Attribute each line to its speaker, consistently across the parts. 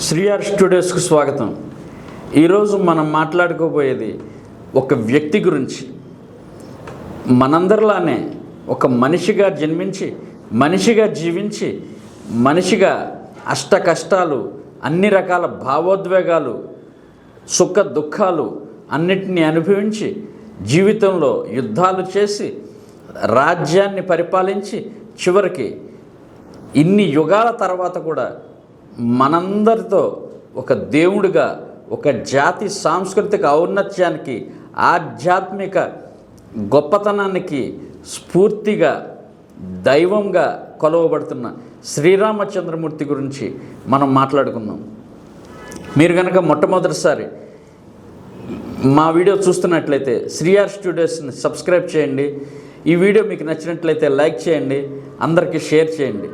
Speaker 1: శ్రీఆర్ స్టూడియోస్కు స్వాగతం. ఈరోజు మనం మాట్లాడుకోబోయేది ఒక వ్యక్తి గురించి. మనందరిలానే ఒక మనిషిగా జన్మించి మనిషిగా జీవించి మనిషిగా అష్ట కష్టాలు అన్ని రకాల భావోద్వేగాలు సుఖ దుఃఖాలు అన్నిటినీ అనుభవించి జీవితంలో యుద్ధాలు చేసి రాజ్యాన్ని పరిపాలించి చివరికి ఇన్ని యుగాల తర్వాత కూడా మనందరితో ఒక దేవుడిగా ఒక జాతి సాంస్కృతిక ఔన్నత్యానికి ఆధ్యాత్మిక గొప్పతనానికి స్ఫూర్తిగా దైవంగా కొలవబడుతున్న శ్రీరామచంద్రమూర్తి గురించి మనం మాట్లాడుకుందాం. మీరు కనుక మొట్టమొదటిసారి మా వీడియో చూస్తున్నట్లయితే శ్రీఆర్ స్టూడియోస్ని సబ్స్క్రైబ్ చేయండి. ఈ వీడియో మీకు నచ్చినట్లయితే లైక్ చేయండి అందరికీ షేర్ చేయండి.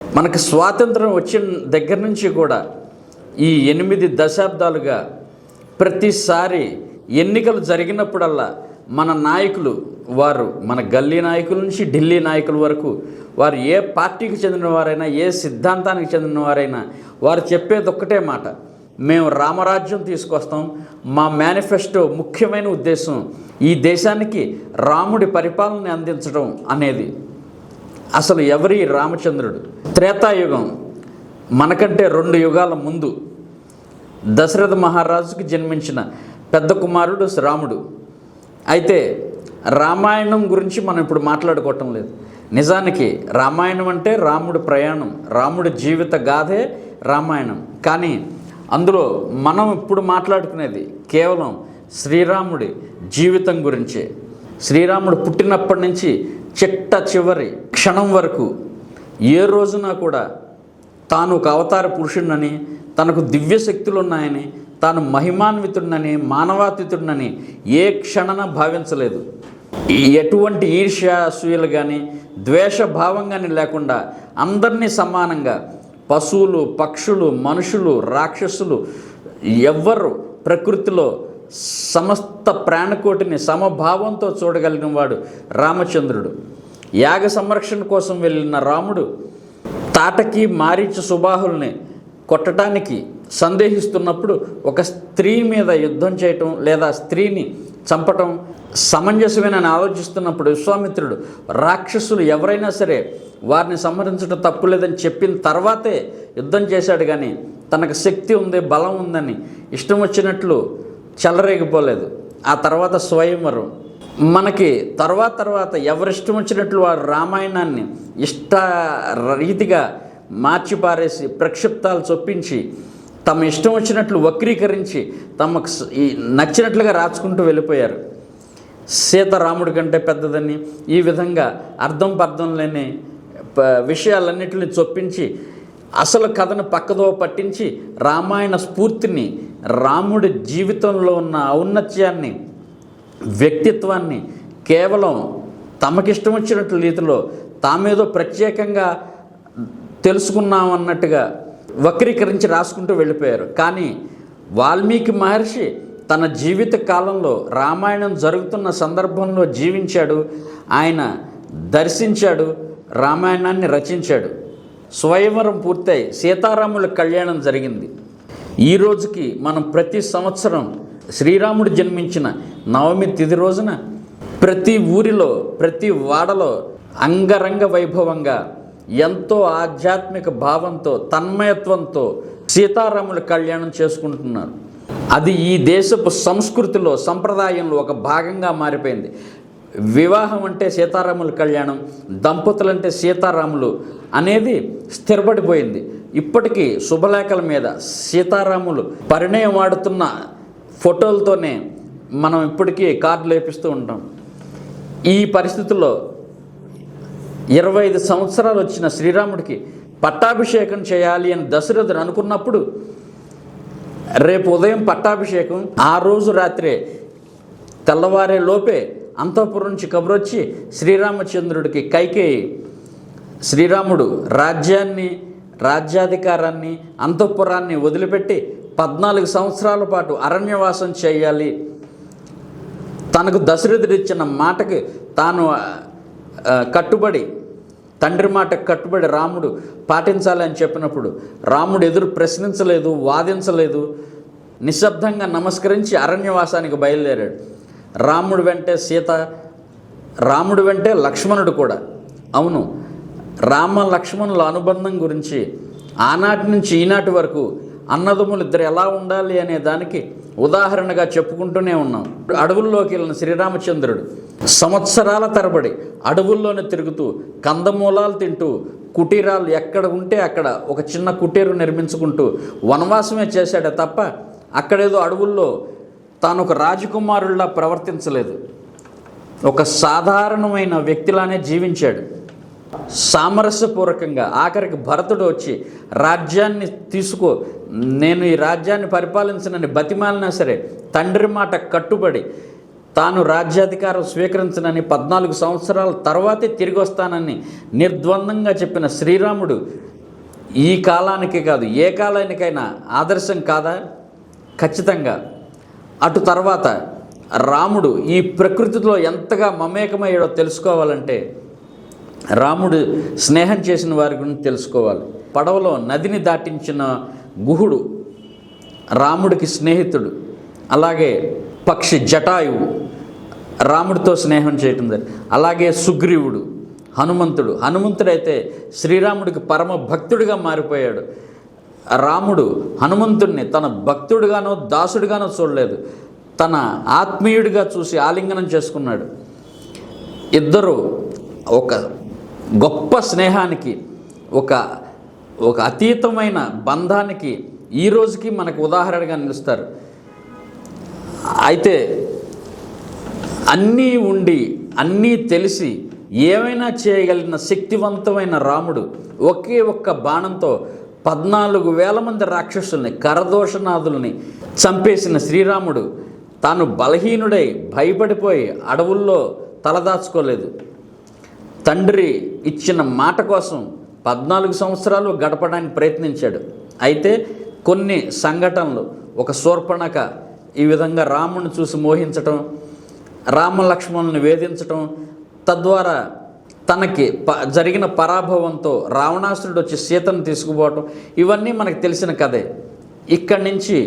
Speaker 1: మనకు స్వాతంత్రం వచ్చిన దగ్గర నుంచి కూడా ఈ ఎనిమిది దశాబ్దాలుగా ప్రతిసారి ఎన్నికలు జరిగినప్పుడల్లా మన నాయకులు వారు మన గల్లీ నాయకుల నుంచి ఢిల్లీ నాయకుల వరకు వారు ఏ పార్టీకి చెందిన వారైనా ఏ సిద్ధాంతానికి చెందిన వారైనా వారు చెప్పేది ఒక్కటే మాట. మేము రామరాజ్యం తీసుకొస్తాం. మా మేనిఫెస్టో ముఖ్యమైన ఉద్దేశం ఈ దేశానికి రాముడి పరిపాలన అందించడం అనేది. అసలు ఎవరి రామచంద్రుడు? త్రేతాయుగం. మనకంటే రెండు యుగాల ముందు దశరథ మహారాజుకి జన్మించిన పెద్ద కుమారుడు రాముడు. అయితే రామాయణం గురించి మనం ఇప్పుడు మాట్లాడుకోవటం లేదు. నిజానికి రామాయణం అంటే రాముడి ప్రయాణం రాముడి జీవిత గాథే రామాయణం. కానీ అందులో మనం ఇప్పుడు మాట్లాడుకునేది కేవలం శ్రీరాముడి జీవితం గురించే. శ్రీరాముడు పుట్టినప్పటి నుంచి చిట్ట చివరి క్షణం వరకు ఏ రోజున కూడా తాను ఒక అవతార పురుషుడినని తనకు దివ్య శక్తులు ఉన్నాయని తాను మహిమాన్వితుడినని మానవాతీతుడినని ఏ క్షణన భావించలేదు. ఎటువంటి ఈర్ష్యాసూయలు కానీ ద్వేషభావం కానీ లేకుండా అందరినీ సమానంగా పశువులు పక్షులు మనుషులు రాక్షసులు ఎవ్వరు ప్రకృతిలో సమస్త ప్రాణకోటిని సమభావంతో చూడగలిగిన వాడు రామచంద్రుడు. యాగ సంరక్షణ కోసం వెళ్ళిన రాముడు తాటకి మారీచ సుబాహుల్ని కొట్టడానికి సందేహిస్తున్నప్పుడు ఒక స్త్రీ మీద యుద్ధం చేయటం లేదా స్త్రీని చంపటం సమంజసమేనని ఆలోచిస్తున్నప్పుడు విశ్వామిత్రుడు రాక్షసులు ఎవరైనా సరే వారిని సంహరించడం తప్పు లేదని చెప్పిన తర్వాతే యుద్ధం చేశాడు కానీ తనకు శక్తి ఉంది బలం ఉందని ఇష్టం వచ్చినట్లు చెలరేగిపోలేదు. ఆ తర్వాత స్వయంవరం. మనకి తర్వాత తర్వాత ఎవరిష్టం వచ్చినట్లు వారు రామాయణాన్ని ఇష్ట రీతిగా మార్చిపారేసి ప్రక్షిప్తాలు చొప్పించి తమ ఇష్టం వచ్చినట్లు వక్రీకరించి తమకు ఈ నచ్చినట్లుగా రాచుకుంటూ వెళ్ళిపోయారు. సీతారాముడి కంటే పెద్దదని ఈ విధంగా అర్థం పర్థం లేని విషయాలన్నింటిని చొప్పించి అసలు కథను పక్కదో పట్టించి రామాయణ స్ఫూర్తిని రాముడి జీవితంలో ఉన్న ఔన్నత్యాన్ని వ్యక్తిత్వాన్ని కేవలం తమకిష్టం వచ్చినట్లు రీతిలో తామేదో ప్రత్యేకంగా తెలుసుకున్నామన్నట్టుగా వక్రీకరించి రాసుకుంటూ వెళ్ళిపోయారు. కానీ వాల్మీకి మహర్షి తన జీవిత కాలంలో రామాయణం జరుగుతున్న సందర్భంలో జీవించాడు. ఆయన దర్శించాడు రామాయణాన్ని రచించాడు. స్వయంవరం పూర్తయి సీతారాముల కళ్యాణం జరిగింది. ఈ రోజుకి మనం ప్రతి సంవత్సరం శ్రీరాముడు జన్మించిన నవమి తిది రోజున ప్రతి ఊరిలో ప్రతి వాడలో అంగరంగ వైభవంగా ఎంతో ఆధ్యాత్మిక భావంతో తన్మయత్వంతో సీతారాముల కళ్యాణం చేసుకుంటున్నారు. అది ఈ దేశపు సంస్కృతిలో సంప్రదాయంలో ఒక భాగంగా మారిపోయింది. వివాహం అంటే సీతారాముల కళ్యాణం దంపతులంటే సీతారాములు అనేది స్థిరపడిపోయింది. ఇప్పటికీ శుభలేఖల మీద సీతారాములు పరిణయం ఆడుతున్న ఫోటోలతోనే మనం ఇప్పటికీ కార్డులు వేపిస్తూ ఉంటాం. ఈ పరిస్థితుల్లో ఇరవై ఐదు సంవత్సరాలు వచ్చిన శ్రీరాముడికి పట్టాభిషేకం చేయాలి అని దశరథుడు అనుకున్నప్పుడు రేపు ఉదయం పట్టాభిషేకం ఆ రోజు రాత్రే తెల్లవారే లోపే అంతఃపురం నుంచి కబురొచ్చి శ్రీరామచంద్రుడికి కైకేయి శ్రీరాముడు రాజ్యాన్ని రాజ్యాధికారాన్ని అంతఃపురాన్ని వదిలిపెట్టి పద్నాలుగు సంవత్సరాల పాటు అరణ్యవాసం చేయాలి. తనకు దశరథుడిచ్చిన మాటకు మాటకి తాను కట్టుబడి తండ్రి మాట కట్టుబడి రాముడు పాటించాలని చెప్పినప్పుడు రాముడు ఎదురు ప్రశ్నించలేదు వాదించలేదు నిశ్శబ్దంగా నమస్కరించి అరణ్యవాసానికి బయలుదేరాడు. రాముడు వెంటే సీత రాముడు వెంటే లక్ష్మణుడు కూడా. అవును రామ లక్ష్మణుల అనుబంధం గురించి ఆనాటి నుంచి ఈనాటి వరకు అన్నదమ్ములు ఇద్దరు ఎలా ఉండాలి అనే దానికి ఉదాహరణగా చెప్పుకుంటూనే ఉన్నాం. అడవుల్లోకి వెళ్ళిన శ్రీరామచంద్రుడు సంవత్సరాల తరబడి అడవుల్లోనే తిరుగుతూ కందమూలాలు తింటూ కుటీరాలు ఎక్కడ ఉంటే అక్కడ ఒక చిన్న కుటీరు నిర్మించుకుంటూ వనవాసమే చేశాడే తప్ప అక్కడేదో అడవుల్లో తాను ఒక రాజకుమారుల్లా ప్రవర్తించలేదు. ఒక సాధారణమైన వ్యక్తిలానే జీవించాడు. సామరస్యపూర్వకంగా ఆఖరికి భరతుడు వచ్చి రాజ్యాన్ని తీసుకో నేను ఈ రాజ్యాన్ని పరిపాలించనని బతిమాలినా సరే తండ్రి మాట కట్టుబడి తాను రాజ్యాధికారం స్వీకరించనని పద్నాలుగు సంవత్సరాల తర్వాతే తిరిగి వస్తానని నిర్ద్వందంగా చెప్పిన శ్రీరాముడు ఈ కాలానికి కాదు ఏ కాలానికైనా ఆదర్శం కాదా? ఖచ్చితంగా. అటు తర్వాత రాముడు ఈ ప్రకృతిలో ఎంతగా మమేకమయ్యాడో తెలుసుకోవాలంటే రాముడు స్నేహం చేసిన వారి గురించి తెలుసుకోవాలి. పడవలో నదిని దాటించిన గుహుడు రాముడికి స్నేహితుడు. అలాగే పక్షి జటాయువు రాముడితో స్నేహం చేయటం జరిగింది. అలాగే సుగ్రీవుడు హనుమంతుడు. హనుమంతుడైతే శ్రీరాముడికి పరమ భక్తుడిగా మారిపోయాడు. రాముడు హనుమంతుడిని తన భక్తుడిగానో దాసుడిగానో చూడలేదు. తన ఆత్మీయుడిగా చూసి ఆలింగనం చేసుకున్నాడు. ఇద్దరు ఒక గొప్ప స్నేహానికి ఒక ఒక అతీతమైన బంధానికి ఈ రోజుకి మనకు ఉదాహరణగా నిలుస్తారు. అయితే అన్నీ ఉండి అన్నీ తెలిసి ఏమైనా చేయగలిగిన శక్తివంతమైన రాముడు ఒకే ఒక్క బాణంతో పద్నాలుగు వేల మంది రాక్షసుల్ని కరదోషనాథుల్ని చంపేసిన శ్రీరాముడు తాను బలహీనుడై భయపడిపోయి అడవుల్లో తలదాచుకోలేదు. తండ్రి ఇచ్చిన మాట కోసం పద్నాలుగు సంవత్సరాలు గడపడానికి ప్రయత్నించాడు. అయితే కొన్ని సంఘటనలు ఒక శూర్పణక ఈ విధంగా రాముని చూసి మోహించటం రామ లక్ష్మణుని వేధించటం తద్వారా తనకి ప జరిగిన పరాభవంతో రావణాసురుడు వచ్చి సీతను తీసుకుపోవటం ఇవన్నీ మనకు తెలిసిన కథే. ఇక్కడి నుంచి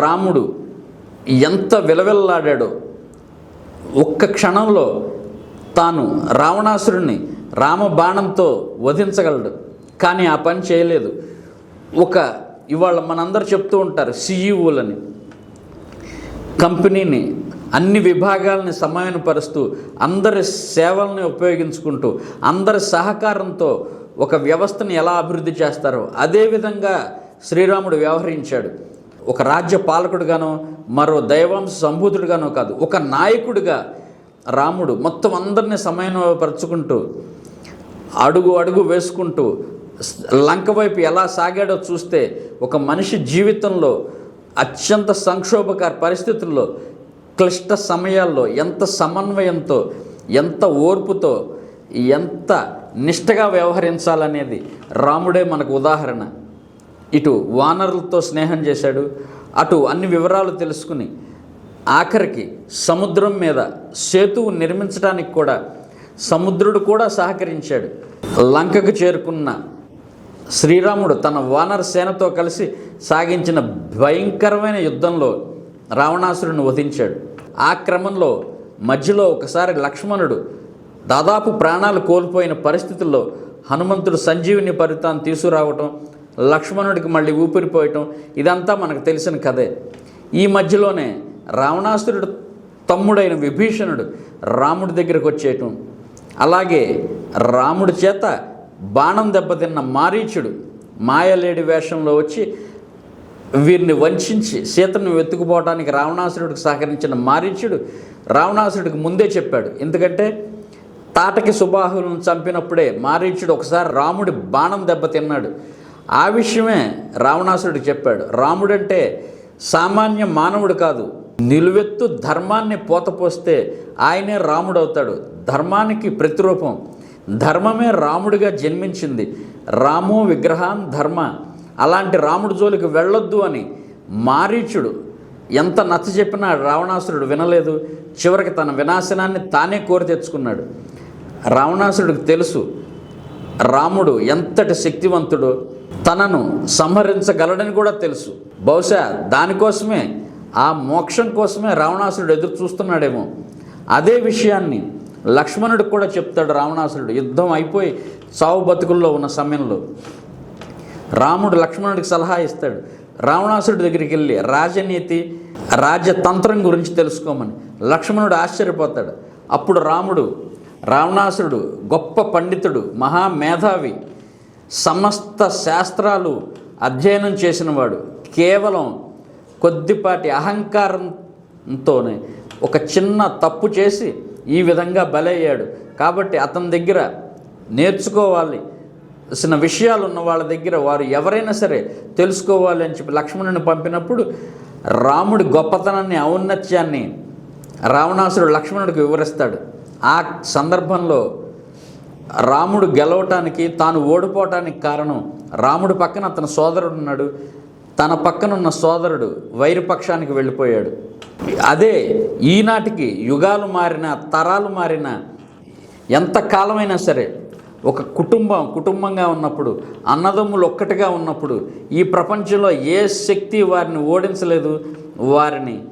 Speaker 1: రాముడు ఎంత విలవిల్లాడాడో ఒక్క క్షణంలో తాను రావణాసురుణ్ణి రామబాణంతో వధించగలడు. కానీ ఆ పని చేయలేదు. ఒక ఇవాళ మనందరూ చెప్తూ ఉంటారు సిఈఓలని. కంపెనీని అన్ని విభాగాలని సమన్వయపరుస్తూ అందరి సేవల్ని ఉపయోగించుకుంటూ అందరి సహకారంతో ఒక వ్యవస్థని ఎలా అభివృద్ధి చేస్తారో అదేవిధంగా శ్రీరాముడు వ్యవహరించాడు. ఒక రాజ్య పాలకుడుగానో మరో దైవాంశ సంభూతుడుగానో కాదు ఒక నాయకుడిగా రాముడు మొత్తం అందరినీ సమన్వయపరుచుకుంటూ అడుగు అడుగు వేసుకుంటూ లంక వైపు ఎలా సాగాడో చూస్తే ఒక మనిషి జీవితంలో అత్యంత సంక్షోభకర పరిస్థితుల్లో క్లిష్ట సమయాల్లో ఎంత సమన్వయంతో ఎంత ఓర్పుతో ఎంత నిష్టగా వ్యవహరించాలనేది రాముడే మనకు ఉదాహరణ. ఇటు వానరులతో స్నేహం చేశాడు అటు అన్ని వివరాలు తెలుసుకుని ఆఖరికి సముద్రం మీద సేతువు నిర్మించడానికి కూడా సముద్రుడు కూడా సహకరించాడు. లంకకు చేరుకున్న శ్రీరాముడు తన వానర సేనతో కలిసి సాగించిన భయంకరమైన యుద్ధంలో రావణాసురుని వధించాడు. ఆ క్రమంలో మధ్యలో ఒకసారి లక్ష్మణుడు దాదాపు ప్రాణాలు కోల్పోయిన పరిస్థితుల్లో హనుమంతుడు సంజీవిని పరితాన్ని తీసుకురావటం లక్ష్మణుడికి మళ్ళీ ఊపిరిపోయటం ఇదంతా మనకు తెలిసిన కథే. ఈ మధ్యలోనే రావణాసురుడు తమ్ముడైన విభీషణుడు రాముడి దగ్గరకు వచ్చేయటం. అలాగే రాముడి చేత బాణం దెబ్బతిన్న మారీచుడు మాయలేడి వేషంలో వచ్చి వీరిని వంచి సీతను వెతుకుపోవడానికి రావణాసురుడికి సహకరించిన మారీచుడు రావణాసురుడికి ముందే చెప్పాడు. ఎందుకంటే తాటకి సుబాహులను చంపినప్పుడే మారీచుడు ఒకసారి రాముడి బాణం దెబ్బతిన్నాడు. ఆ విషయమే రావణాసురుడికి చెప్పాడు. రాముడంటే సామాన్య మానవుడు కాదు. నిలువెత్తు ధర్మాన్ని పోతపోస్తే ఆయనే రాముడు అవుతాడు ధర్మానికి ప్రతిరూపం. ధర్మమే రాముడిగా జన్మించింది. రామో విగ్రహాన్ ధర్మ. అలాంటి రాముడి జోలికి వెళ్ళొద్దు అని మారీచుడు ఎంత నచ్చ చెప్పినా రావణాసురుడు వినలేదు. చివరికి తన వినాశనాన్ని తానే కోరి తెచ్చుకున్నాడు. రావణాసురుడికి తెలుసు రాముడు ఎంతటి శక్తివంతుడో. తనను సంహరించగలడని కూడా తెలుసు. బహుశా దానికోసమే ఆ మోక్షం కోసమే రావణాసురుడు ఎదురు చూస్తున్నాడేమో. అదే విషయాన్ని లక్ష్మణుడికి కూడా చెప్తాడు రావణాసురుడు. యుద్ధం అయిపోయి చావు బతుకుల్లో ఉన్న సమయంలో రాముడు లక్ష్మణుడికి సలహా ఇస్తాడు. రావణాసురుడి దగ్గరికి వెళ్ళి రాజనీతి రాజ్యతంత్రం గురించి తెలుసుకోమని. లక్ష్మణుడు ఆశ్చర్యపోతాడు. అప్పుడు రాముడు రావణాసురుడు గొప్ప పండితుడు మహామేధావి సమస్త శాస్త్రాలు అధ్యయనం చేసినవాడు. కేవలం కొద్దిపాటి అహంకారంతోనే ఒక చిన్న తప్పు చేసి ఈ విధంగా బలయ్యాడు. కాబట్టి అతని దగ్గర నేర్చుకోవాలి. చిన్న విషయాలు ఉన్న వాళ్ళ దగ్గర వారు ఎవరైనా సరే తెలుసుకోవాలి అని చెప్పి లక్ష్మణుని పంపినప్పుడు రాముడి గొప్పతనాన్ని ఔన్నత్యాన్ని రావణాసురుడు లక్ష్మణుడికి వివరిస్తాడు. ఆ సందర్భంలో రాముడు గెలవటానికి తాను ఓడిపోవటానికి కారణం రాముడి పక్కన అతని సోదరుడు ఉన్నాడు. తన పక్కనున్న సోదరుడు వైరుపక్షానికి వెళ్ళిపోయాడు. అదే ఈనాటికి యుగాలు మారిన తరాలు మారిన ఎంత కాలమైనా సరే ఒక కుటుంబం కుటుంబంగా ఉన్నప్పుడు అన్నదమ్ములు ఒక్కటిగా ఉన్నప్పుడు ఈ ప్రపంచంలో ఏ శక్తి వారిని ఓడించలేదు వారిని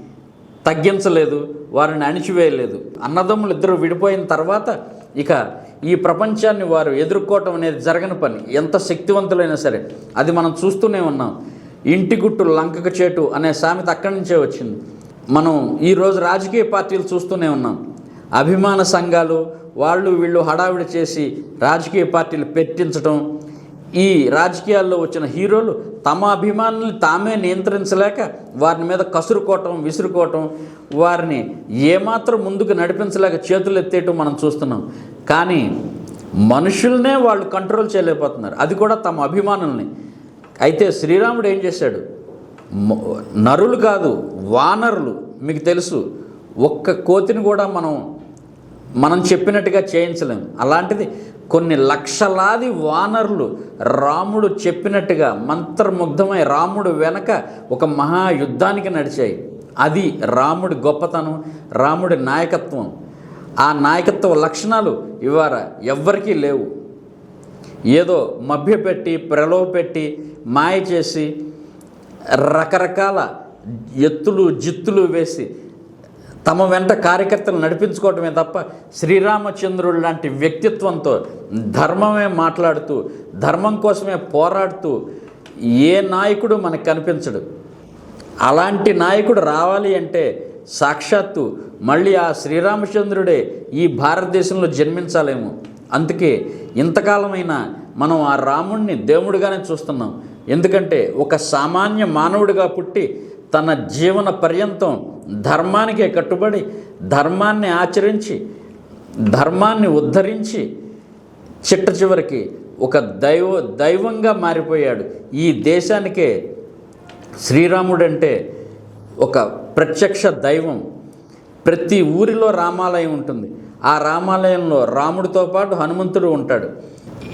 Speaker 1: తగ్గించలేదు వారిని అణిచివేయలేదు. అన్నదమ్ములు ఇద్దరు విడిపోయిన తర్వాత ఇక ఈ ప్రపంచాన్ని వారు ఎదుర్కోవటం అనేది జరగని పని. ఎంత శక్తివంతులైనా సరే. అది మనం చూస్తూనే ఉన్నాం. ఇంటి గుట్టు లంకకు చేటు అనే సామెత అక్కడి నుంచే వచ్చింది. మనం ఈరోజు రాజకీయ పార్టీలు చూస్తూనే ఉన్నాం. అభిమాన సంఘాలు వాళ్ళు వీళ్ళు హడావిడి చేసి రాజకీయ పార్టీలు పెట్టించడం ఈ రాజకీయాల్లో వచ్చిన హీరోలు తమ అభిమానులు తామే నియంత్రించలేక వారి మీద కసురుకోవటం విసురుకోవటం వారిని ఏమాత్రం ముందుకు నడిపించలేక చేతులు ఎత్తేయటం మనం చూస్తున్నాం. కానీ మనుషుల్నే వాళ్ళు కంట్రోల్ చేయలేకపోతున్నారు. అది కూడా తమ అభిమానుల్ని. అయితే శ్రీరాముడు ఏం చేశాడు? నరులు కాదు వానరులు. మీకు తెలుసు ఒక్క కోతిని కూడా మనం మనం చెప్పినట్టుగా చేయించలేం. అలాంటిది కొన్ని లక్షలాది వానరులు రాముడు చెప్పినట్టుగా మంత్రముగ్ధమై రాముడు వెనక ఒక మహాయుద్ధానికి నడిచాయి. అది రాముడి గొప్పతనం రాముడి నాయకత్వం. ఆ నాయకత్వ లక్షణాలు ఇవాళ ఎవ్వరికీ లేవు. ఏదో మభ్యపెట్టి ప్రలోభపెట్టి మాయ చేసి రకరకాల ఎత్తులు జిత్తులు వేసి తమ వెంట కార్యకర్తలు నడిపించుకోవటమే తప్ప శ్రీరామచంద్రుడు లాంటి వ్యక్తిత్వంతో ధర్మమే మాట్లాడుతూ ధర్మం కోసమే పోరాడుతూ ఏ నాయకుడు మనకు కనిపించడు. అలాంటి నాయకుడు రావాలి అంటే సాక్షాత్తు మళ్ళీ ఆ శ్రీరామచంద్రుడే ఈ భారతదేశంలో జన్మించాలేమో. అందుకే ఇంతకాలమైనా మనం ఆ రాముణ్ణి దేవుడిగానే చూస్తున్నాం. ఎందుకంటే ఒక సామాన్య మానవుడిగా పుట్టి తన జీవన పర్యంతం ధర్మానికే కట్టుబడి ధర్మాన్ని ఆచరించి ధర్మాన్ని ఉద్ధరించి చిట్ట చివరికి ఒక దైవ దైవంగా మారిపోయాడు. ఈ దేశానికే శ్రీరాముడంటే ఒక ప్రత్యక్ష దైవం. ప్రతి ఊరిలో రామాలయం ఉంటుంది. ఆ రామాలయంలో రాముడితో పాటు హనుమంతుడు ఉంటాడు.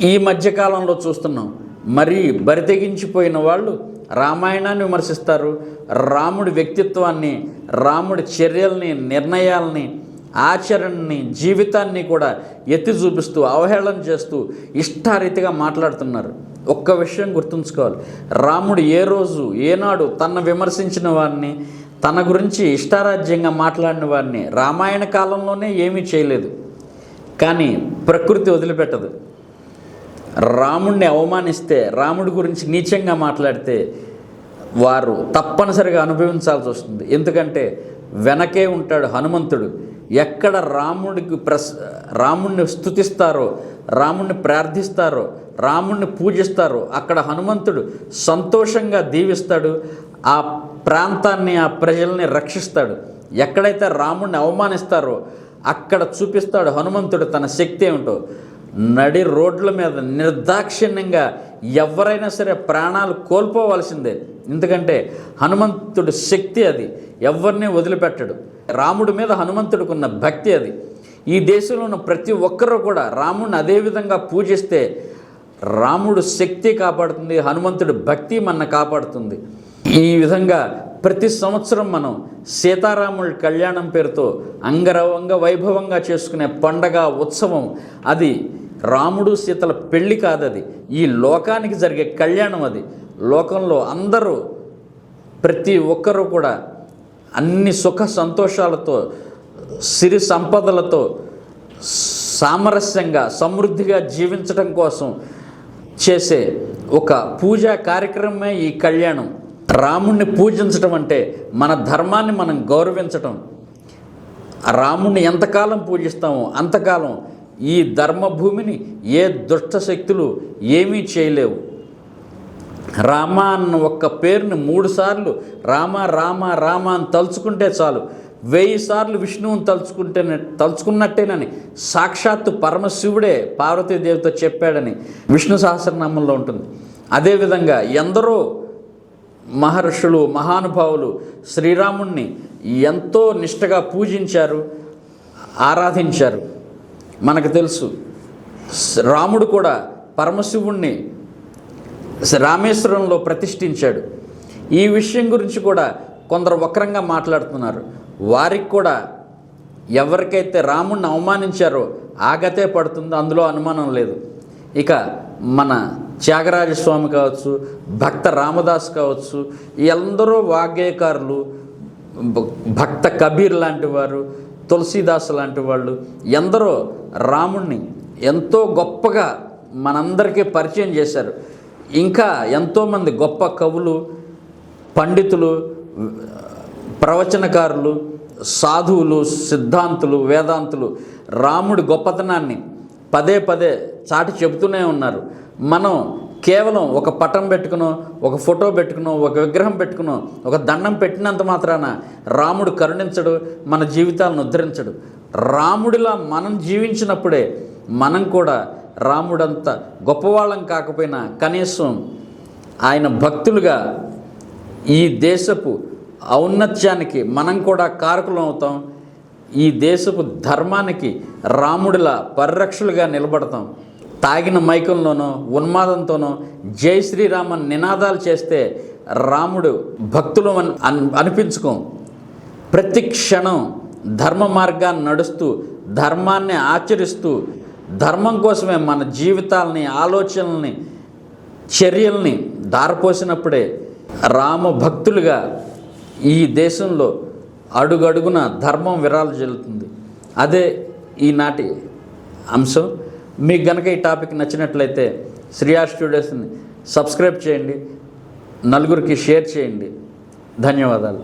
Speaker 1: ఈ మధ్యకాలంలో చూస్తున్నాం. మరీ బరితెగించిపోయిన వాళ్ళు రామాయణాన్ని విమర్శిస్తారు. రాముడి వ్యక్తిత్వాన్ని రాముడి చర్యల్ని నిర్ణయాల్ని ఆచరణని జీవితాన్ని కూడా ఎత్తి చూపిస్తూ అవహేళన చేస్తూ ఇష్టారీతిగా మాట్లాడుతున్నారు. ఒక్క విషయం గుర్తుంచుకోవాలి. రాముడు ఏ రోజు ఏనాడు తన విమర్శించిన వారిని తన గురించి ఇష్టారాజ్యంగా మాట్లాడిన వారిని రామాయణ కాలంలోనే ఏమీ చేయలేదు. కానీ ప్రకృతి వదిలిపెట్టదు. రాముణ్ణి అవమానిస్తే రాముడి గురించి నీచంగా మాట్లాడితే వారు తప్పనిసరిగా అనుభవించాల్సి వస్తుంది. ఎందుకంటే వెనకే ఉంటాడు హనుమంతుడు. ఎక్కడ రాముడికి ప్రస్ రాముణ్ణి స్తుతిస్తారో రాముణ్ణి ప్రార్థిస్తారో రాముణ్ణి పూజిస్తారో అక్కడ హనుమంతుడు సంతోషంగా దీవిస్తాడు. ఆ ప్రాంతాన్ని ఆ ప్రజల్ని రక్షిస్తాడు. ఎక్కడైతే రాముణ్ణి అవమానిస్తారో అక్కడ చూపిస్తాడు హనుమంతుడు తన శక్తి ఏమిటో. నడి రోడ్ల మీద నిర్దాక్షిణ్యంగా ఎవరైనా సరే ప్రాణాలు కోల్పోవలసిందే. ఎందుకంటే హనుమంతుడి శక్తి అది. ఎవరిని వదిలిపెట్టడు. రాముడి మీద హనుమంతుడికి ఉన్న భక్తి అది. ఈ దేశంలో ఉన్న ప్రతి ఒక్కరూ కూడా రాముడిని అదే విధంగా పూజిస్తే రాముడు శక్తి కాపాడుతుంది హనుమంతుడి భక్తి మన కాపాడుతుంది. ఈ విధంగా ప్రతి సంవత్సరం మనం సీతారాముల కళ్యాణం పేరుతో అంగరవంగ వైభవంగా చేసుకునే పండగ ఉత్సవం. అది రాముడు సీతల పెళ్ళి కాదది. ఈ లోకానికి జరిగే కళ్యాణం అది. లోకంలో అందరూ ప్రతి ఒక్కరూ కూడా అన్ని సుఖ సంతోషాలతో సిరి సంపదలతో సామరస్యంగా సమృద్ధిగా జీవించడం కోసం చేసే ఒక పూజా కార్యక్రమమే ఈ కళ్యాణం. రాముణ్ణి పూజించడం అంటే మన ధర్మాన్ని మనం గౌరవించటం. రాముణ్ణి ఎంతకాలం పూజిస్తామో అంతకాలం ఈ ధర్మభూమిని ఏ దుష్ట శక్తులు ఏమీ చేయలేవు. రామ అన్న ఒక్క పేరుని మూడుసార్లు రామ రామ రామ అని తలుచుకుంటే చాలు. వెయ్యి సార్లు విష్ణువుని తలుచుకుంటేనే తలుచుకున్నట్టేనని సాక్షాత్తు పరమశివుడే పార్వతీదేవితో చెప్పాడని విష్ణు సహస్రనామంలో ఉంటుంది. అదేవిధంగా ఎందరో మహర్షులు మహానుభావులు శ్రీరాముణ్ణి ఎంతో నిష్టగా పూజించారు ఆరాధించారు. మనకు తెలుసు రాముడు కూడా పరమశివుణ్ణి రామేశ్వరంలో ప్రతిష్ఠించాడు. ఈ విషయం గురించి కూడా కొందరు వక్రంగా మాట్లాడుతున్నారు. వారికి కూడా ఎవరికైతే రాముణ్ణి అవమానించారో ఆగతే పడుతుందో అందులో అనుమానం లేదు. ఇక మన త్యాగరాజ స్వామి కావచ్చు భక్త రామదాస్ కావచ్చు ఎందరో వాగ్గేయకారులు భక్త కబీర్ లాంటి వారు తులసీదాస్ లాంటి వాళ్ళు ఎందరో రాముణ్ణి ఎంతో గొప్పగా మనందరికీ పరిచయం చేశారు. ఇంకా ఎంతోమంది గొప్ప కవులు పండితులు ప్రవచనకారులు సాధువులు సిద్ధాంతులు వేదాంతులు రాముడి గొప్పతనాన్ని పదే పదే చాటి చెబుతూనే ఉన్నారు. మనం కేవలం ఒక పటం పెట్టుకునో ఒక ఫోటో పెట్టుకునో ఒక విగ్రహం పెట్టుకునో ఒక దండం పెట్టినంత మాత్రాన రాముడు కరుణించడు మన జీవితాలను ఉద్ధరించడు. రాముడిలా మనం జీవించినప్పుడే మనం కూడా రాముడంత గొప్పవాళ్ళం కాకపోయినా కనీసం ఆయన భక్తులుగా ఈ దేశపు ఔన్నత్యానికి మనం కూడా కారకులం అవుతాం. ఈ దేశపు ధర్మానికి రాముడిలా పరిరక్షలుగా నిలబడతాం. తాగిన మైకంలోనో ఉన్మాదంతోనో జై శ్రీరామన్ నినాదాలు చేస్తే రాముడు భక్తులు అని అనిపించుకోం. ప్రతి క్షణం ధర్మ మార్గాన్ని నడుస్తూ ధర్మాన్ని ఆచరిస్తూ ధర్మం కోసమే మన జీవితాలని ఆలోచనల్ని చర్యల్ని దారిపోసినప్పుడే రామ భక్తులుగా ఈ దేశంలో అడుగడుగున ధర్మం విరాలు చెల్లుతుంది. అదే ఈనాటి అంశం. మీకు గనక ఈ టాపిక్ నచ్చినట్లయితే శ్రీయా స్టూడియోస్ని సబ్స్క్రైబ్ చేయండి. నలుగురికి షేర్ చేయండి. ధన్యవాదాలు.